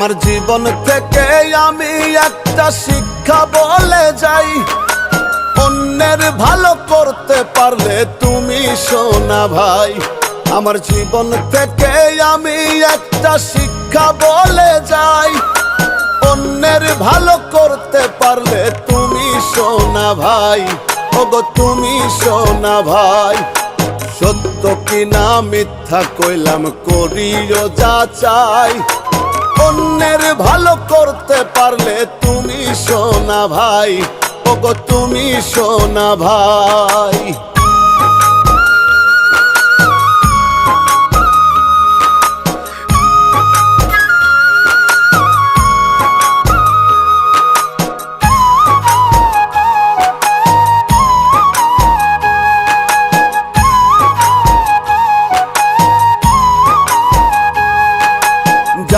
আমার জীবন থেকে আমি একটা শিক্ষা বলে যাই। অন্যের ভালো করতে পারলে তুমি সোনা ভাই। আমার জীবন থেকে আমি একটা শিক্ষা বলে যাই। অন্যের ভালো করতে পারলে তুমি সোনা ভাই। ওগো, তুমি সোনা ভাই। সত্য কিনা মিথ্যা কইলাম, করিও যা চাই। অন্যের ভালো করতে পারলে তুমি সোনা ভাই। ওগো তুমি সোনা ভাই।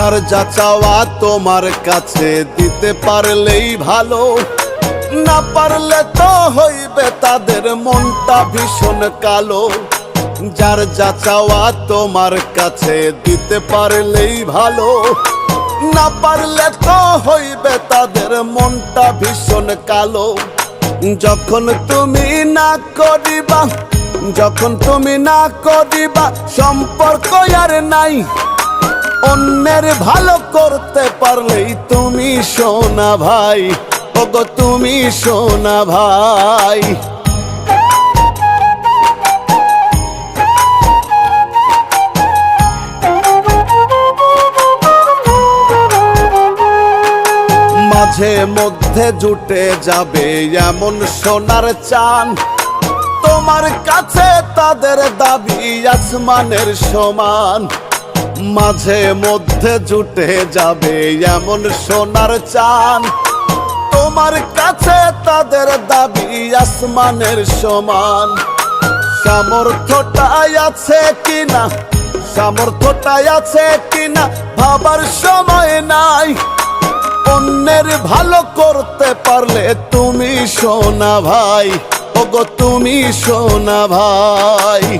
যার যা চাওয়া তোমার কাছে দিতে পারলেই ভালো। না পারলে তো হইবে তাদের মনটা ভীষণ কালো। যার যা চাওয়া তোমার কাছে দিতে পারলেই ভালো। না পারলে তো হইবে তাদের মনটা ভীষণ কালো। যখন তুমি না করিবা, যখন তুমি না করিবা, সম্পর্ক আর নাই। অন্যের ভালো করতে পারলেই তুমি সোনা ভাই। ওগো, তুমি সোনা ভাই। মাঝে মধ্যে জুটে যাবে এমন সোনার চান। তোমার কাছে তাদের দাবি আসমানের সমান। মাঝে মধ্যে জুটে যাবে এমন সোনার চান তোমার কাছে তাদের দাবি আসমানের সমান। সামর্থ্যটাই আছে কিনা? সামর্থ্যটাই আছে কিনা? ভাবার সময় নাই। অন্যের ভালো করতে পারলে তুমি সোনা ভাই। ওগো, তুমি সোনা ভাই।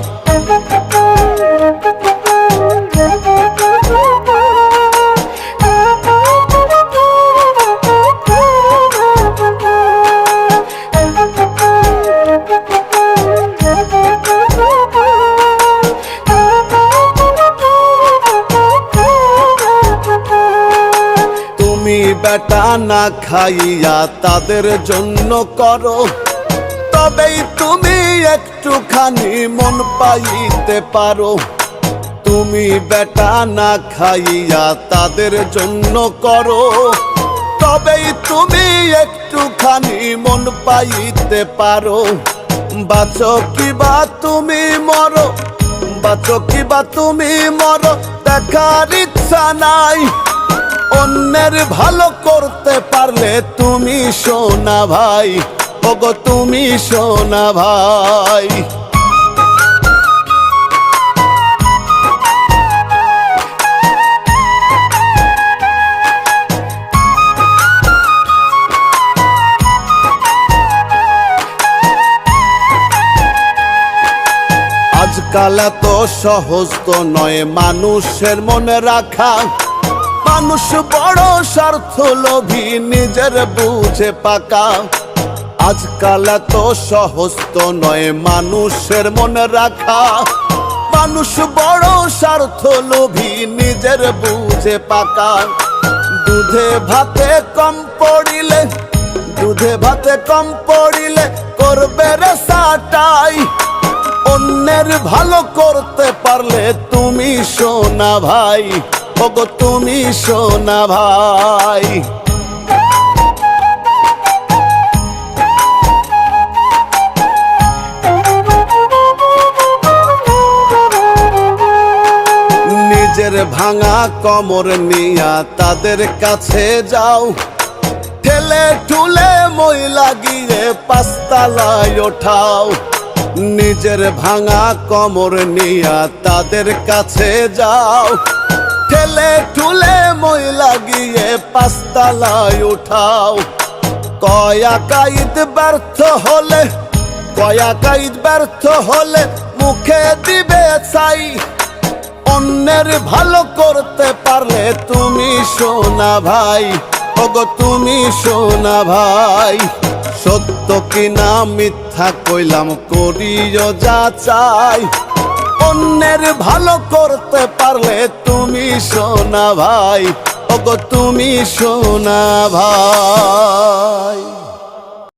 বেটা না খাইয়া তাদের জন্য করো তবেই তুমি একটুখানি মন পাইতে পারো। তুমি বেটা না খাইয়া তাদের জন্য করো। তবেই তুমি একটুখানি মন পাইতে পারো। বাঁচো কিবা তুমি মরো, বাঁচো কিবা তুমি মরো, দেখার ইচ্ছা নাই। অন্যের ভালো করতে পারলে তুমি সোনা ভাই, ওগো তুমি সোনা ভাই। আজকাল এত সহজ তো নয় মানুষের মনে রাখা। মানুষ বড় স্বার্থ লোভী নিজের বুঝে পাকা। আজকাল এত সহজ তো নয় মানুষের মনে রাখা। মানুষ বড় স্বার্থ লোভী নিজের বুঝে পাকা। দুধে ভাতে কম পড়িলে, দুধে ভাতে কম পড়িলে করবে রে সাটাই। অন্যের ভালো করতে পারলে তুমি সোনা ভাই। ওগো, তুমি সোনা ভাই। নিজের ভাঙা কমর নিয়া তাদের কাছে যাও। ঠেলে ঠুলে মই লাগিয়ে পাঁচতলায় ওঠাও। নিজের ভাঙা কমর নিয়া তাদের কাছে যাও। ঠেলে ঠুলে মই লাগিয়ে পাঁচতলায় উঠাও। কয়া কাইদ ব্যর্থ হলে, কয়া কাইদ ব্যর্থ হলে মুখে দিবে চাই অন্যের ভালো করতে পারলে তুমি শোনা ভাই। ওগো, তুমি শোনা ভাই, সত্য কিনা মিথ্যা কইলাম, করিও যা চাই। অন্যের ভালো করতে পারলে তুমি সোনা ভাই, ওগো, তুমি শোনা ভাই।